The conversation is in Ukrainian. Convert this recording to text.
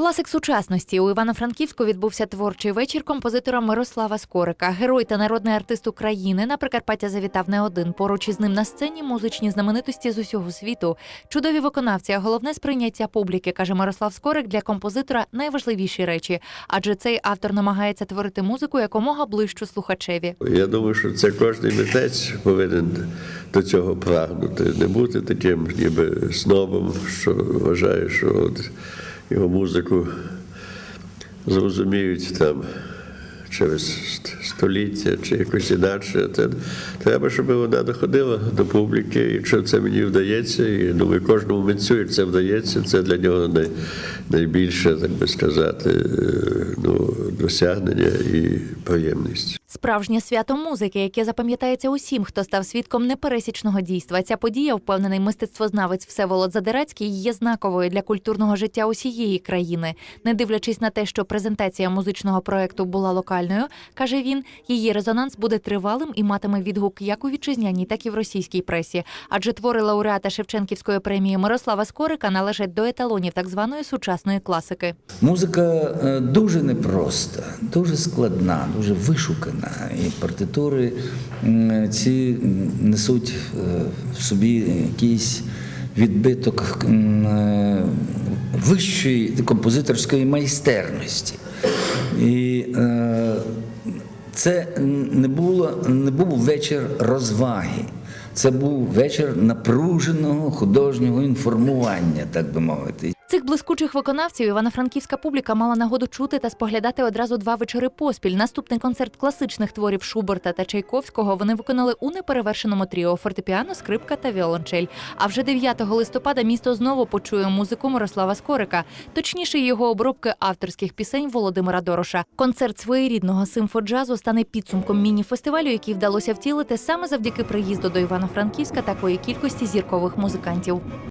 Класик сучасності у Івано-Франківську відбувся творчий вечір композитора Мирослава Скорика. Герой та народний артист України на Прикарпаття завітав не один. Поруч із ним на сцені музичні знаменитості з усього світу. Чудові виконавці, а головне сприйняття публіки, каже Мирослав Скорик. Для композитора найважливіші речі, адже цей автор намагається творити музику якомога ближчу слухачеві. Я думаю, що це кожен митець повинен до цього прагнути, не бути таким ніби снобом, що вважає, що його музику зрозуміють там через століття чи якось інакше. Треба, щоб вона доходила до публіки. Якщо це мені вдається, і думаю, кожному митцю, як це вдається, це для нього най, найбільше, так би сказати, е, ну, досягнення і приємність. Справжнє свято музики, яке запам'ятається усім, хто став свідком непересічного дійства. Ця подія, впевнений мистецтвознавець Всеволод Задерецький, є знаковою для культурного життя усієї країни. Не дивлячись на те, що презентація музичного проекту була локальною, каже він, її резонанс буде тривалим і матиме відгук як у вітчизняній, так і в російській пресі. Адже твори лауреата Шевченківської премії Мирослава Скорика належать до еталонів так званої сучасної класики. Музика е, дуже непроста, дуже складна, дуже вишукана. І партитури ці несуть е, в собі якийсь відбиток е, вищої композиторської майстерності. І е, це не було не був вечір розваги. Це був вечір напруженого художнього інформування, так би мовити. Цих блискучих виконавців івано-франківська публіка мала нагоду чути та споглядати одразу два вечори поспіль. Наступний концерт класичних творів Шуберта та Чайковського вони виконали у неперевершеному тріо фортепіано, скрипка та віолончель. А вже 9 листопада місто знову почує музику Мирослава Скорика, точніше його обробки авторських пісень Володимира Дороша. Концерт своєрідного симфоджазу стане підсумком міні-фестивалю, який вдалося втілити саме завдяки приїзду до Івано-Франківська такої кількості зіркових музикантів.